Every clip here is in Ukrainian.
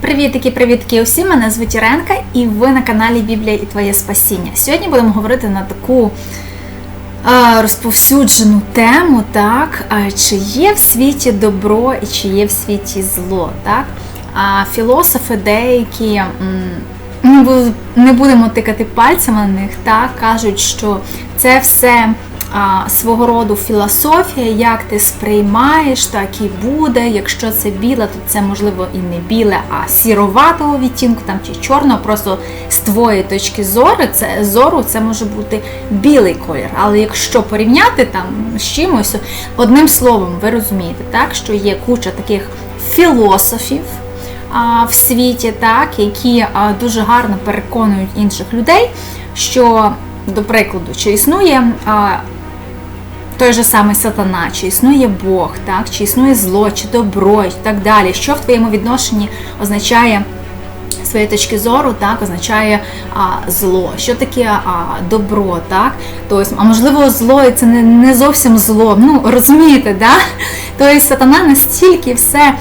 Привітики, привітки усім! Мене звуть Іренка і ви на каналі Біблія і Твоє Спасіння. Сьогодні будемо говорити на таку а, розповсюджену тему, так, чи є в світі добро і чи є в світі зло. Так? А філософи деякі, не будемо тикати пальцями на них, так, кажуть, що це все а, свого роду філософія, як ти сприймаєш, так і буде. Якщо це біле, то це можливо і не біле, а сіроватого відтінку там чи чорного. Просто з твоєї точки зору, це зору це може бути білий колір. Але якщо порівняти там з чимось, одним словом, ви розумієте, так що є куча таких філософів. В світі, так, які дуже гарно переконують інших людей, що, до прикладу, чи існує той же самий сатана, чи існує Бог, так, чи існує зло, чи добро, і так далі. Що в твоєму відношенні означає своєї точки зору, так, означає а, зло. Що таке а, добро, так? Тобто, а можливо, зло і це не, не зовсім зло. Ну, розумієте, да? Тобто сатана настільки все.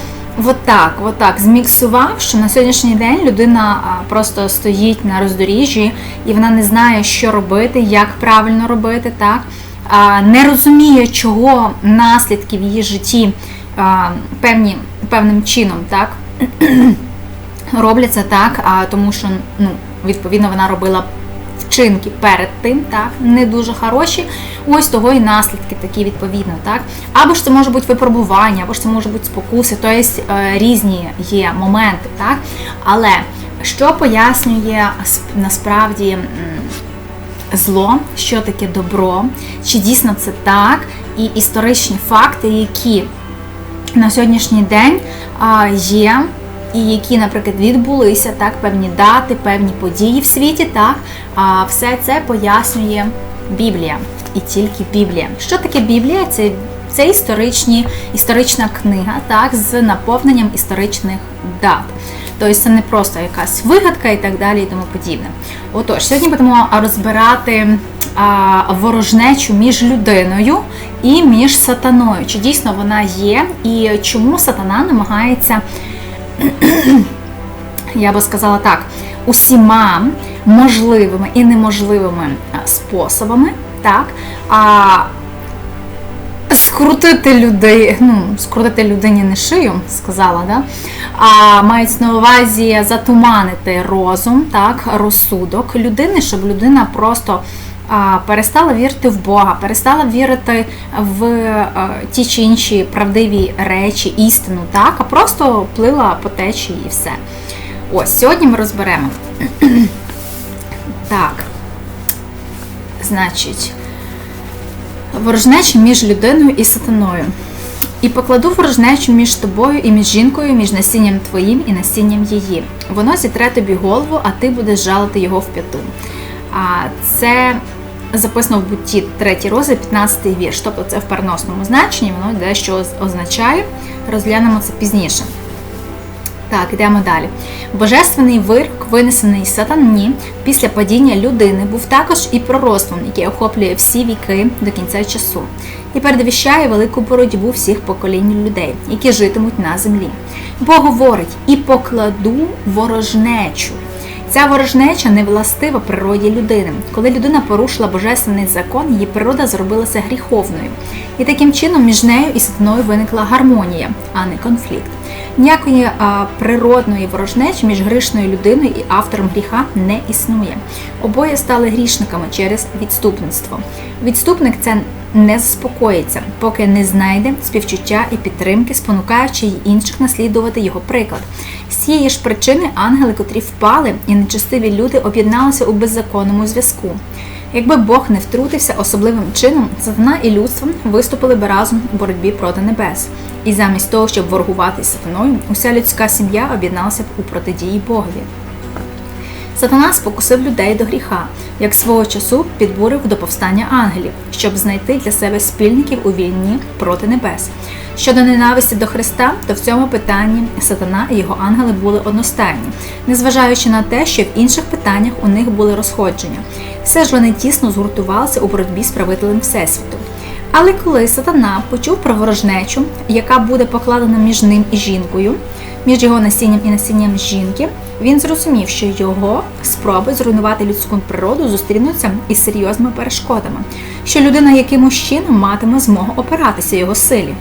Отак, отак зміксував, що на сьогоднішній день людина просто стоїть на роздоріжжі і вона не знає, що робити, як правильно робити, так не розуміє, чого наслідки в її житті певні, певним чином, так робляться так, а тому що ну, відповідно вона робила вчинки перед тим, так, не дуже хороші. Ось того і наслідки такі відповідно, так. Або ж це може бути випробування, або ж це може бути спокуси, тобто е, різні є моменти, так. Але що пояснює насправді зло, що таке добро, чи дійсно це так, і історичні факти, які на сьогоднішній день є, і які, наприклад, відбулися, так, певні дати, певні події в світі, так, все це пояснює Біблія і тільки Біблія. Що таке Біблія? Це, це історичні, історична книга, так, з наповненням історичних дат. Тобто це не просто якась вигадка і так далі, і тому подібне. Отож, сьогодні будемо розбирати а, ворожнечу між людиною і між сатаною. Чи дійсно вона є, і чому сатана намагається, я би сказала так, усіма можливими і неможливими способами, так, а, скрутити людей, ну, скрутити людині не шию, сказала, да? а мають на увазі затуманити розум, так, розсудок людини, щоб людина просто перестала вірити в Бога, перестала вірити в ті чи інші правдиві речі, істину, так, а просто плила по течії і все. Ось, сьогодні ми розберемо. так. Значить, ворожнеча між людиною і сатаною. І покладу ворожнечу між тобою і між жінкою, між насінням твоїм і насінням її. Воно зітре тобі голову, а ти будеш жалити його в п'яту. А це записано в бутті 3 розділ, 15 вірш. Тобто це в переносному значенні, воно дещо означає. Розглянемо це пізніше. Так, йдемо далі. Божественний вирок, винесений сатані після падіння людини, був також і пророцтвом, яке охоплює всі віки до кінця часу, і передвіщає велику боротьбу всіх поколінь людей, які житимуть на землі. Бог говорить: і покладу ворожнечу. Ця ворожнеча не властива природі людини. Коли людина порушила божественний закон, її природа зробилася гріховною. І таким чином між нею і сатаною виникла гармонія, а не конфлікт. Ніякої а, природної ворожнечі між грішною людиною і автором гріха не існує. Обоє стали грішниками через відступництво. Відступник це не заспокоїться, поки не знайде співчуття і підтримки, спонукаючи й інших наслідувати його приклад. З цієї ж причини ангели, котрі впали, і нечестиві люди об'єдналися у беззаконному зв'язку. Якби Бог не втрутився особливим чином, сатана і людство виступили би разом у боротьбі проти небес. І замість того, щоб ворогувати з сатаною, уся людська сім'я об'єдналася б у протидії Богові. Сатана спокусив людей до гріха, як свого часу підбурив до повстання ангелів, щоб знайти для себе спільників у війні проти небес. Щодо ненависті до Христа, то в цьому питанні сатана і його ангели були одностайні, незважаючи на те, що в інших питаннях у них були розходження. Все ж вони тісно згуртувалися у боротьбі з правителем Всесвіту. Але коли сатана почув про ворожнечу, яка буде покладена між ним і жінкою, між його насінням і насінням жінки, він зрозумів, що його спроби зруйнувати людську природу зустрінуться із серйозними перешкодами, що людина якимось чином матиме змогу опиратися його силі.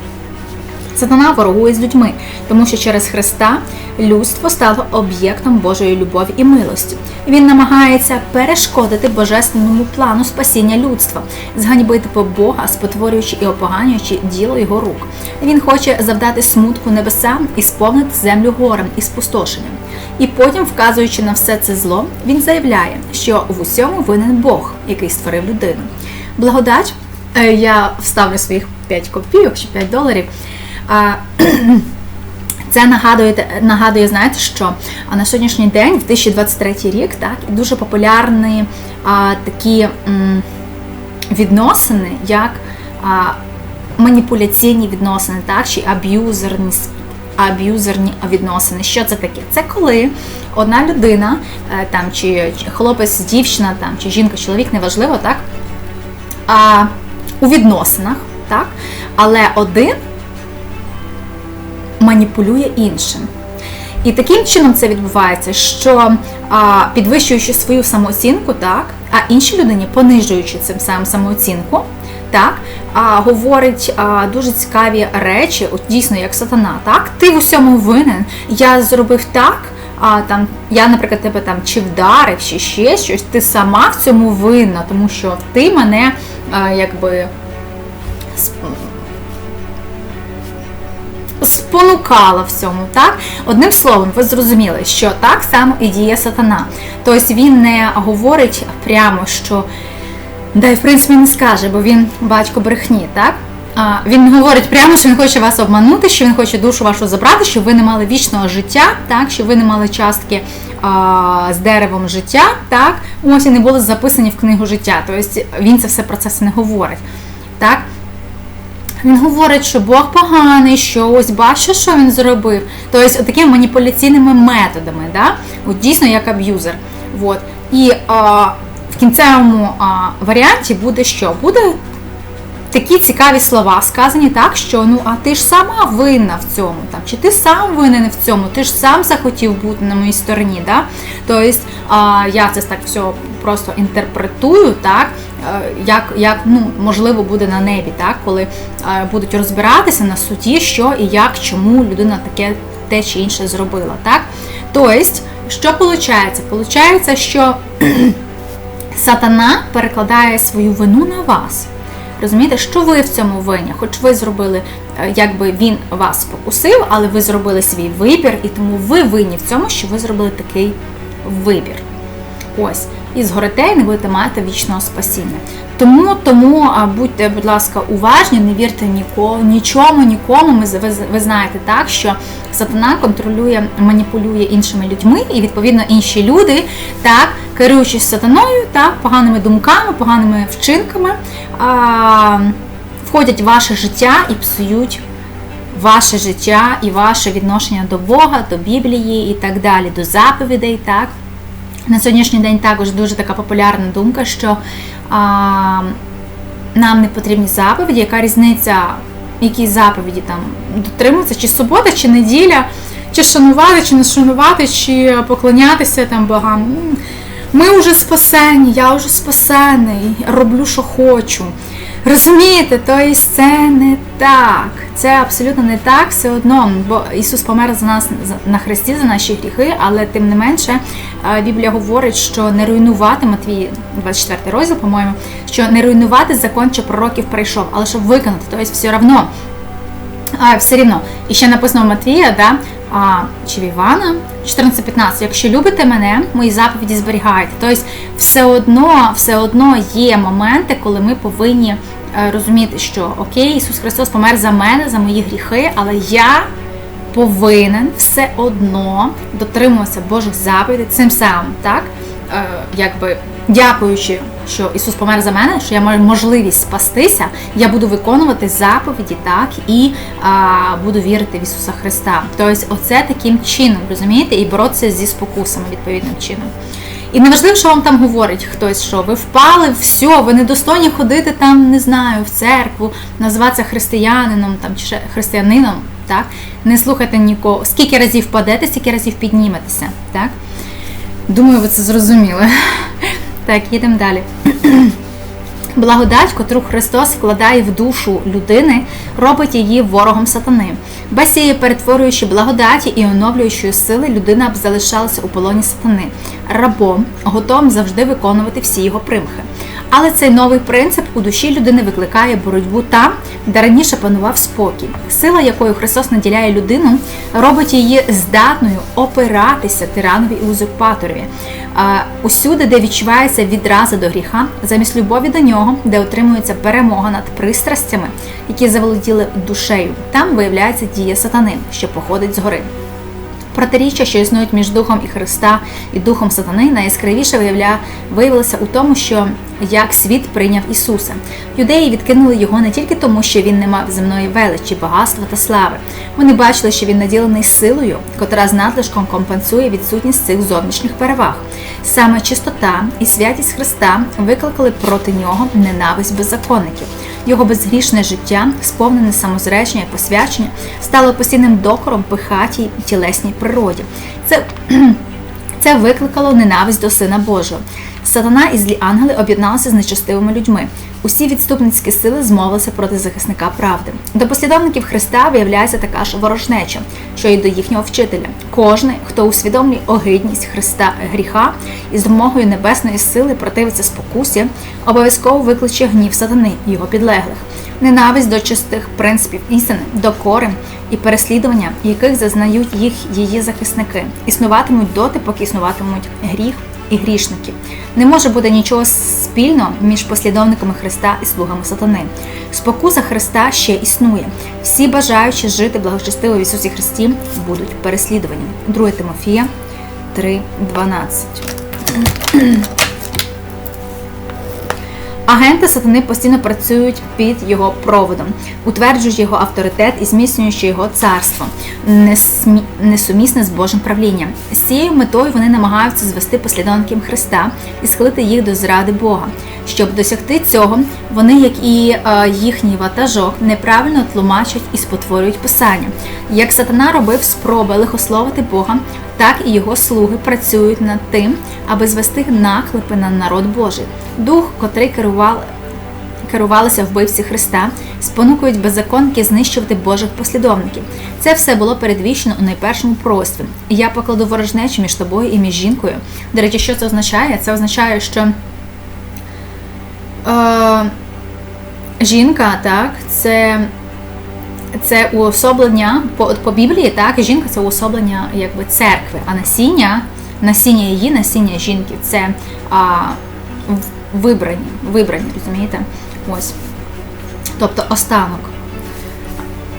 Сатана ворогує з людьми, тому що через Христа людство стало об'єктом Божої любові і милості. Він намагається перешкодити божественному плану спасіння людства, зганьбити по Бога, спотворюючи і опоганюючи діло його рук. Він хоче завдати смутку небесам і сповнити землю горем і спустошенням. І потім, вказуючи на все це зло, він заявляє, що в усьому винен Бог, який створив людину. Благодать, е, я вставлю своїх 5 копійок чи 5 доларів. Це нагадує, нагадує, знаєте, що на сьогоднішній день, в 2023 рік, так, дуже популярні а, такі м, відносини, як а, маніпуляційні відносини, так, чи аб'юзерні, аб'юзерні відносини. Що це таке? Це коли одна людина, е, там, чи хлопець, дівчина, там, чи жінка, чоловік, неважливо, так, а, у відносинах, так, але один маніпулює іншим. І таким чином це відбувається, що а, підвищуючи свою самооцінку, так, а іншій людині, понижуючи цим самим самооцінку, так, а, говорить а, дуже цікаві речі, от дійсно як сатана, так, ти в усьому винен, я зробив так. А там я, наприклад, тебе там чи вдарив, чи ще щось, ти сама в цьому винна, тому що ти мене а, якби спонукала в цьому, так? Одним словом, ви зрозуміли, що так само і діє сатана. Тобто він не говорить прямо, що да, в принципі не скаже, бо він батько брехні, так? Він говорить прямо, що він хоче вас обманути, що він хоче душу вашу забрати, щоб ви не мали вічного життя, так, щоб ви не мали частки а, з деревом життя, так, ось і не були записані в книгу життя. Тобто він це все про це не говорить. Так? Він говорить, що Бог поганий, що ось бачиш, що він зробив. Тобто такими маніпуляційними методами, да? От дійсно як аб'юзер. От. І а, в кінцевому а, варіанті буде що? Буде такі цікаві слова сказані так, що ну а ти ж сама винна в цьому, там, чи ти сам винен в цьому, ти ж сам захотів бути на моїй стороні. Да? Тобто а, я це так все просто інтерпретую, так, як як ну, можливо буде на небі, так, коли будуть розбиратися на суді, що і як, чому людина таке те чи інше зробила. Так? Тобто, що виходить? Получається, що сатана перекладає свою вину на вас. Розумієте, що ви в цьому винні? Хоч ви зробили, якби він вас покусив, але ви зробили свій вибір, і тому ви винні в цьому, що ви зробили такий вибір. Ось. І згорите і не будете мати вічного спасіння. Тому тому будьте, будь ласка, уважні, не вірте нікому, нічому, нікому. Ми ви, ви знаєте так, що сатана контролює, маніпулює іншими людьми, і відповідно інші люди, так, керуючись сатаною, так, поганими думками, поганими вчинками, а, входять в ваше життя і псують. Ваше життя і ваше відношення до Бога, до Біблії і так далі, до заповідей. так. На сьогоднішній день також дуже така популярна думка, що а, нам не потрібні заповіді, яка різниця, які заповіді там дотримуватися, чи субота, чи неділя, чи шанувати, чи не шанувати, чи поклонятися там богам. Ми вже спасені, я вже спасений, роблю, що хочу. Розумієте, тобто це не так. Це абсолютно не так все одно, бо Ісус помер за нас на хресті за наші гріхи, але тим не менше Біблія говорить, що не руйнувати Матвій, 24 розділ, по-моєму, що не руйнувати закон, що пророків прийшов, але щоб виконати. Тобто все одно, все рівно. І ще написано Матвія, да, а, чи в Івана 14-15, якщо любите мене, мої заповіді зберігайте. Тобто, все одно, все одно є моменти, коли ми повинні. Е, розуміти, що Окей, Ісус Христос помер за мене, за мої гріхи, але я повинен все одно дотримуватися Божих заповідей цим самим, так? Е, якби дякуючи, що Ісус помер за мене, що я маю можливість спастися, я буду виконувати заповіді, так, і а, буду вірити в Ісуса Христа. Тобто, оце таким чином, розумієте, і боротися зі спокусами відповідним чином. І неважливо, що вам там говорить хтось, що ви впали, все, ви недостойні ходити там, не знаю, в церкву, називатися християнином там, чи християнином, Так? Не слухайте нікого. Скільки разів впадете, стільки разів підніметеся. Так? Думаю, ви це зрозуміли. Так, їдемо далі. Благодать, котру Христос вкладає в душу людини, робить її ворогом сатани. Без цієї перетворюючи благодаті і оновлюючої сили, людина б залишалася у полоні сатани, рабом, готовим завжди виконувати всі його примхи. Але цей новий принцип у душі людини викликає боротьбу там, де раніше панував спокій. Сила, якою Христос наділяє людину, робить її здатною опиратися тиранові і узурпаторові. Усюди, де відчувається відраза до гріха, замість любові до нього, де отримується перемога над пристрастями, які заволоділи душею, там виявляється дія сатани, що походить згори. Протиріччя, що існують між Духом і Христа і Духом Сатани, найяскравіше виявля... виявилося у тому, що як світ прийняв Ісуса. Юдеї відкинули його не тільки тому, що він не мав земної величі, багатства та слави. Вони бачили, що він наділений силою, котра з надлишком компенсує відсутність цих зовнішніх переваг. Саме чистота і святість Христа викликали проти нього ненависть беззаконників. Його безгрішне життя, сповнене самозречення і посвячення, стало постійним докором пихатій і тілесній природі. Це це викликало ненависть до Сина Божого. Сатана і злі ангели об'єдналися з нечестивими людьми. Усі відступницькі сили змовилися проти захисника правди. До послідовників Христа виявляється така ж ворожнеча, що й до їхнього вчителя. Кожний, хто усвідомлює огидність Христа гріха і з допомогою небесної сили противиться спокусі, обов'язково викличе гнів сатани його підлеглих, ненависть до чистих принципів істини, докори і переслідування, яких зазнають їх її захисники, існуватимуть доти, поки існуватимуть гріх і грішників. Не може бути нічого спільного між послідовниками Христа і слугами сатани. Спокуса Христа ще існує. Всі бажаючі жити благочестиво в Ісусі Христі будуть переслідувані. 2 Тимофія 3.12 Агенти сатани постійно працюють під його проводом, утверджують його авторитет і зміцнюючи його царство, несумісне з Божим правлінням. З цією метою вони намагаються звести послідовників Христа і схилити їх до зради Бога. Щоб досягти цього, вони, як і е, їхній ватажок, неправильно тлумачать і спотворюють писання. Як сатана робив спроби лихословити Бога, так і його слуги працюють над тим, аби звести наклепи на народ Божий. Дух, котрий керував. Керувалися вбивці Христа, спонукують беззаконники знищувати Божих послідовників. Це все було передвічено у найпершому пророцтві. Я покладу ворожнечу між тобою і між жінкою. До речі, що це означає? Це означає, що е, жінка, так, це це уособлення по по Біблії, так, жінка це уособлення якби церкви, а насіння, насіння її, насіння жінки це а, вибрані, вибрані, розумієте? Ось. Тобто останок.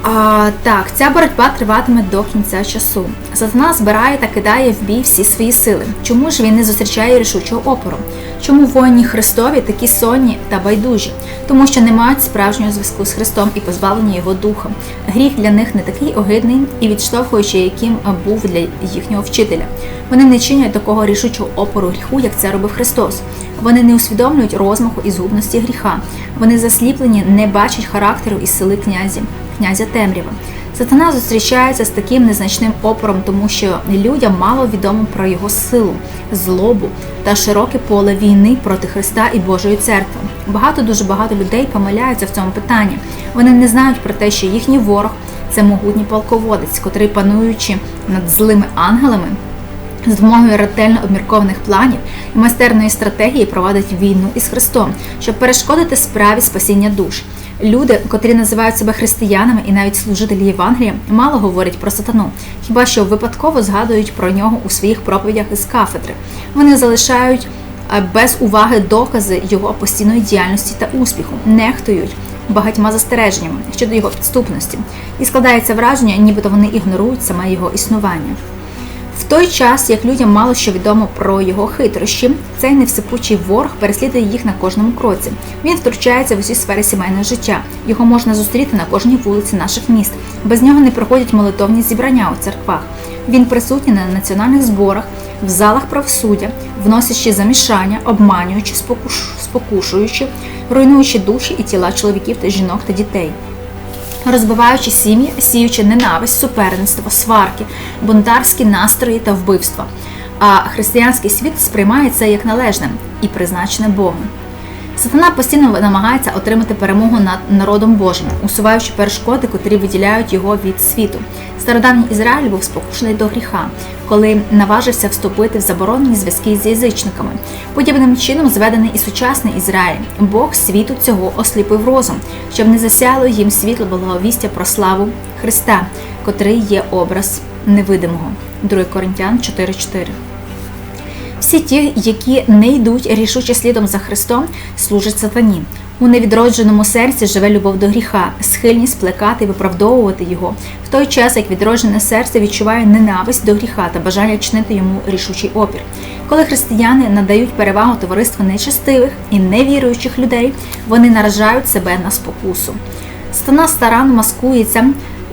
А, Так, ця боротьба триватиме до кінця часу. Сатана збирає та кидає в бій всі свої сили. Чому ж він не зустрічає рішучого опору? Чому воїні Христові такі сонні та байдужі? Тому що не мають справжнього зв'язку з Христом і позбавлені його духом. Гріх для них не такий огидний і відштовхуючи, яким був для їхнього вчителя. Вони не чинять такого рішучого опору гріху, як це робив Христос. Вони не усвідомлюють розмаху і згубності гріха. Вони засліплені, не бачать характеру і сили князів князя Темрява. Сатана зустрічається з таким незначним опором, тому що людям мало відомо про його силу, злобу та широке поле війни проти Христа і Божої церкви. Багато дуже багато людей помиляються в цьому питанні. Вони не знають про те, що їхній ворог це могутній полководець, котрий, пануючи над злими ангелами, з допомогою ретельно обміркованих планів і майстерної стратегії проводить війну із Христом, щоб перешкодити справі спасіння душ. Люди, котрі називають себе християнами і навіть служителі Євангелія, мало говорять про сатану, хіба що випадково згадують про нього у своїх проповідях із кафедри. Вони залишають е, без уваги докази його постійної діяльності та успіху, нехтують багатьма застереженнями щодо його підступності, і складається враження, нібито вони ігнорують саме його існування. Той час, як людям мало що відомо про його хитрощі, цей невсипучий ворог переслідує їх на кожному кроці. Він втручається в усі сфери сімейного життя. Його можна зустріти на кожній вулиці наших міст. Без нього не проходять молитовні зібрання у церквах. Він присутній на національних зборах, в залах правосуддя, вносячи замішання, обманюючи, спокуш... спокушуючи, руйнуючи душі і тіла чоловіків та жінок та дітей. Розбиваючи сім'ї, сіючи ненависть, суперництво, сварки, бунтарські настрої та вбивства. А християнський світ сприймає це як належне і призначене Богом. Сатана постійно намагається отримати перемогу над народом Божим, усуваючи перешкоди, котрі виділяють його від світу. Стародавній Ізраїль був спокушений до гріха, коли наважився вступити в заборонені зв'язки з язичниками. Подібним чином зведений і сучасний Ізраїль. Бог світу цього осліпив розум, щоб не засяло їм світло благовістя про славу Христа, котрий є образ невидимого. 2 Коринтян 4.4 всі ті, які не йдуть рішуче слідом за Христом, служать сатані. У невідродженому серці живе любов до гріха, схильність плекати і виправдовувати його, в той час як відроджене серце відчуває ненависть до гріха та бажання чинити йому рішучий опір. Коли християни надають перевагу товариству нечестивих і невіруючих людей, вони наражають себе на спокусу. Стана старанно маскується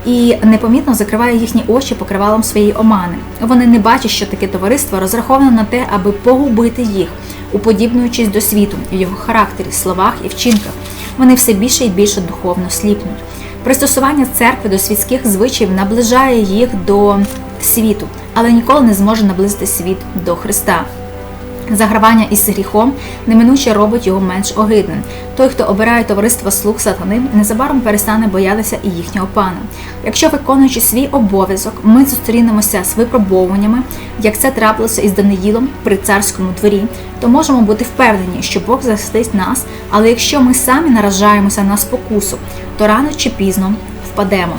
і непомітно закриває їхні очі покривалом своєї омани. Вони не бачать, що таке товариство розраховане на те, аби погубити їх, уподібнуючись до світу, в його характері, словах і вчинках. Вони все більше і більше духовно сліпнуть. Пристосування церкви до світських звичаїв наближає їх до світу, але ніколи не зможе наблизити світ до Христа. Загравання із гріхом неминуче робить його менш огидним. Той, хто обирає товариство слуг сатани, незабаром перестане боятися і їхнього пана. Якщо виконуючи свій обов'язок, ми зустрінемося з випробовуваннями, як це трапилося із Даниїлом при царському дворі, то можемо бути впевнені, що Бог захистить нас, але якщо ми самі наражаємося на спокусу, то рано чи пізно впадемо.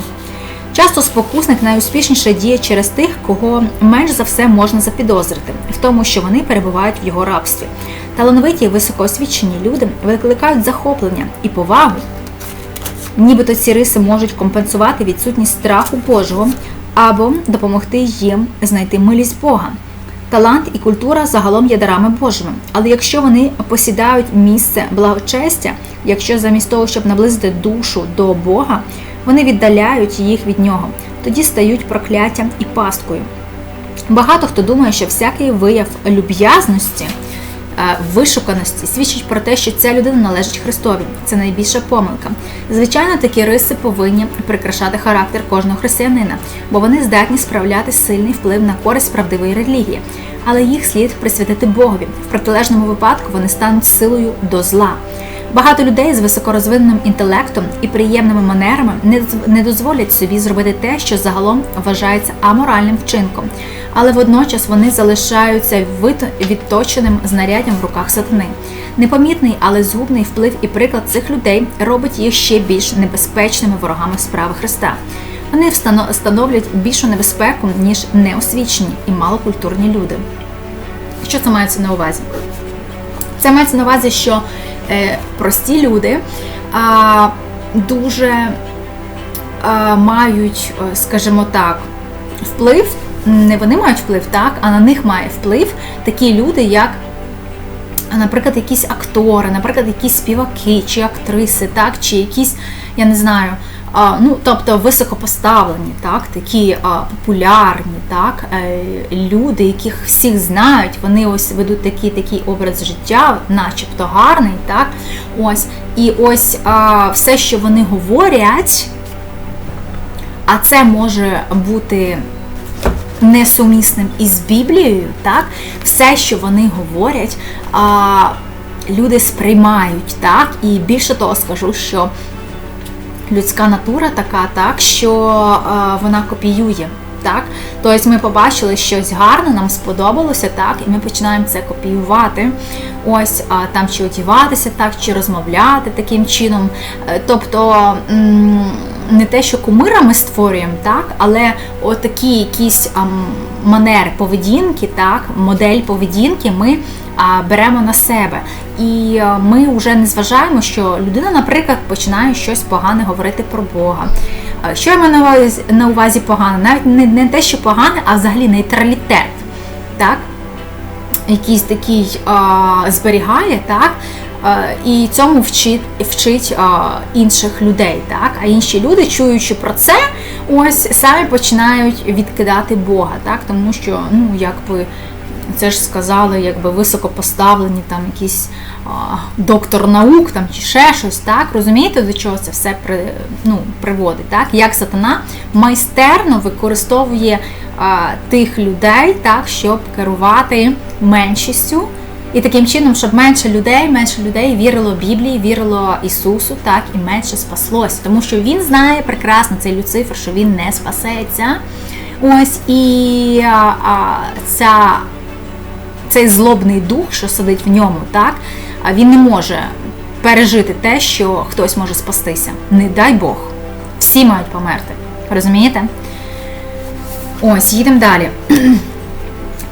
Часто спокусник найуспішніше діє через тих, кого менш за все можна запідозрити, в тому, що вони перебувають в його рабстві. Талановиті високоосвічені люди викликають захоплення і повагу. Нібито ці риси можуть компенсувати відсутність страху Божого або допомогти їм знайти милість Бога. Талант і культура загалом є дарами Божими, але якщо вони посідають місце благочестя, якщо замість того, щоб наблизити душу до Бога, вони віддаляють їх від нього, тоді стають прокляттям і пасткою. Багато хто думає, що всякий вияв люб'язності, е, вишуканості свідчить про те, що ця людина належить Христові. Це найбільша помилка. Звичайно, такі риси повинні прикрашати характер кожного християнина, бо вони здатні справляти сильний вплив на користь правдивої релігії. Але їх слід присвятити Богові. В протилежному випадку вони стануть силою до зла. Багато людей з високорозвиненим інтелектом і приємними манерами не дозволять собі зробити те, що загалом вважається аморальним вчинком, але водночас вони залишаються відточеним знаряддям в руках сатани. Непомітний, але згубний вплив і приклад цих людей робить їх ще більш небезпечними ворогами справи Христа. Вони становлять більшу небезпеку, ніж неосвічені і малокультурні люди. Що це мається на увазі? Це мається на увазі, що прості люди дуже мають, е, скажімо так, вплив, не вони мають вплив, так, а на них має вплив такі люди, як, наприклад, якісь актори, наприклад, якісь співаки чи актриси, так, чи якісь, я не знаю ну, тобто високопоставлені, так, такі популярні так, е, люди, яких всіх знають, вони ось ведуть такий такий образ життя, начебто гарний. так, ось, І ось все, що вони говорять, а це може бути несумісним із Біблією, так, все, що вони говорять, люди сприймають, так, і більше того скажу, що людська натура така, так, що е, вона копіює. Так? Тобто ми побачили щось гарне, нам сподобалося, так, і ми починаємо це копіювати. Ось там чи одіватися, так, чи розмовляти таким чином. Е, тобто не те, що кумира ми створюємо, так, але отакі якісь манери поведінки, так, модель поведінки ми беремо на себе. І ми вже не зважаємо, що людина, наприклад, починає щось погане говорити про Бога. Що я маю на увазі погане? Навіть не, не те, що погане, а взагалі нейтралітет. Так? Якийсь такий а, зберігає, так? А, і цьому вчить вчить а, інших людей. так? А інші люди, чуючи про це, ось самі починають відкидати Бога, так? тому що ну, якби це ж сказали, якби високопоставлені там якісь а, доктор наук там чи ще щось, так? Розумієте, до чого це все при, ну, приводить? так? Як сатана майстерно використовує а, тих людей, так, щоб керувати меншістю. І таким чином, щоб менше людей, менше людей вірило Біблії, вірило Ісусу, так і менше спаслось. Тому що він знає прекрасно цей Люцифер, що він не спасеться. Ось і а, ця, цей злобний дух, що сидить в ньому, так, він не може пережити те, що хтось може спастися. Не дай Бог. Всі мають померти. Розумієте? Ось, їдемо далі.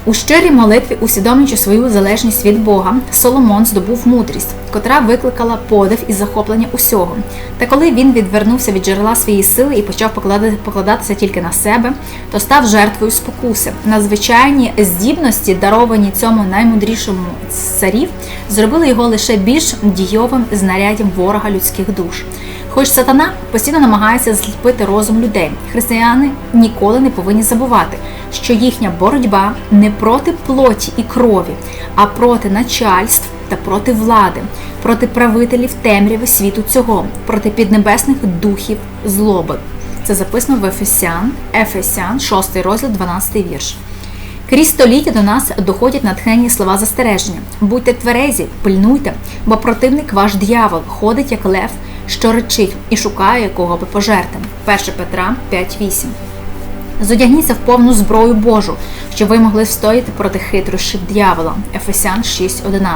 У щирій молитві, усвідомлюючи свою залежність від Бога, Соломон здобув мудрість, котра викликала подив і захоплення усього. Та коли він відвернувся від джерела своєї сили і почав покладатися тільки на себе, то став жертвою спокуси. Надзвичайні здібності, даровані цьому наймудрішому царів, зробили його лише більш дійовим знаряддям ворога людських душ. Хоч сатана постійно намагається зліпити розум людей, християни ніколи не повинні забувати, що їхня боротьба не проти плоті і крові, а проти начальств та проти влади, проти правителів темряви світу цього, проти піднебесних духів злоби. Це записано в Ефесян, Ефесян, 6 розділ, 12 вірш. Крізь століття до нас доходять натхненні слова застереження. Будьте тверезі, пильнуйте, бо противник ваш дьявол ходить як лев що речить і шукає, кого би пожерти. 1 Петра 5.8. Зодягніться в повну зброю Божу, щоб ви могли встояти проти хитрощів дьявола. Ефесян 6.11.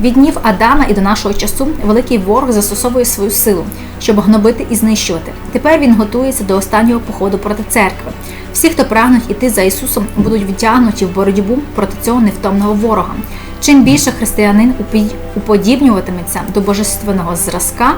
Від днів Адама і до нашого часу великий ворог застосовує свою силу, щоб гнобити і знищувати. Тепер він готується до останнього походу проти церкви. Всі, хто прагнуть іти за Ісусом, будуть втягнуті в боротьбу проти цього невтомного ворога. Чим більше християнин уподібнюватиметься до божественного зразка,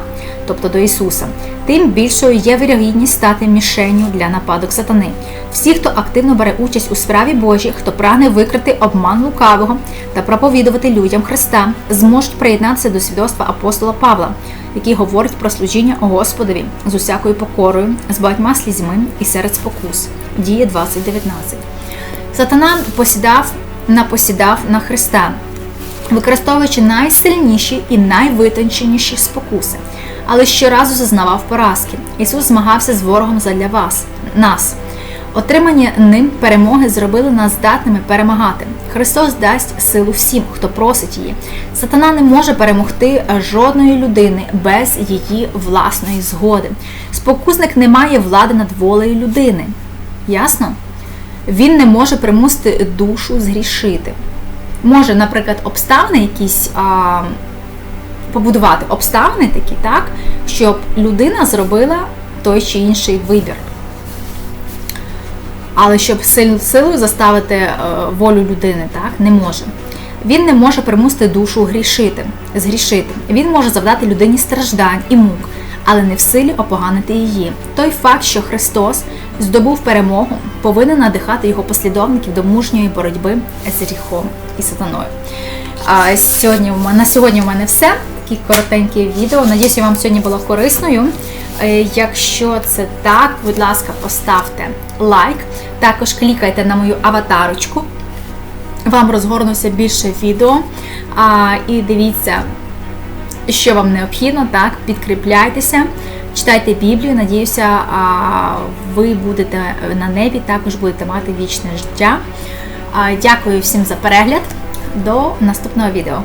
тобто до Ісуса, тим більшою є вірогідність стати мішенню для нападок сатани. Всі, хто активно бере участь у справі Божій, хто прагне викрити обман лукавого та проповідувати людям Христа, зможуть приєднатися до свідоцтва апостола Павла, який говорить про служіння Господові з усякою покорою, з багатьма слізьми і серед спокус. Діє 20.19. Сатана посідав напосідав на Христа використовуючи найсильніші і найвитонченіші спокуси, але щоразу зазнавав поразки. Ісус змагався з ворогом задля вас, нас. Отримані ним перемоги зробили нас здатними перемагати. Христос дасть силу всім, хто просить її. Сатана не може перемогти жодної людини без її власної згоди. Спокусник не має влади над волею людини. Ясно? Він не може примусити душу згрішити може, наприклад, обставини якісь а, побудувати обставини такі, так, щоб людина зробила той чи інший вибір. Але щоб силою заставити е, волю людини, так, не може. Він не може примусити душу грішити, згрішити. Він може завдати людині страждань і мук, але не в силі опоганити її. Той факт, що Христос здобув перемогу, повинен надихати його послідовників до мужньої боротьби з гріхом і сатаною. А сьогодні на сьогодні в мене все. Такі коротенькі відео. Надіюсь, вам сьогодні було корисною. Е, якщо це так, будь ласка, поставте лайк. Також клікайте на мою аватарочку. Вам розгорнуся більше відео. А, І дивіться, що вам необхідно, так, підкріпляйтеся. Читайте Біблію, надіюся, ви будете на небі, також будете мати вічне життя. Дякую всім за перегляд. До наступного відео.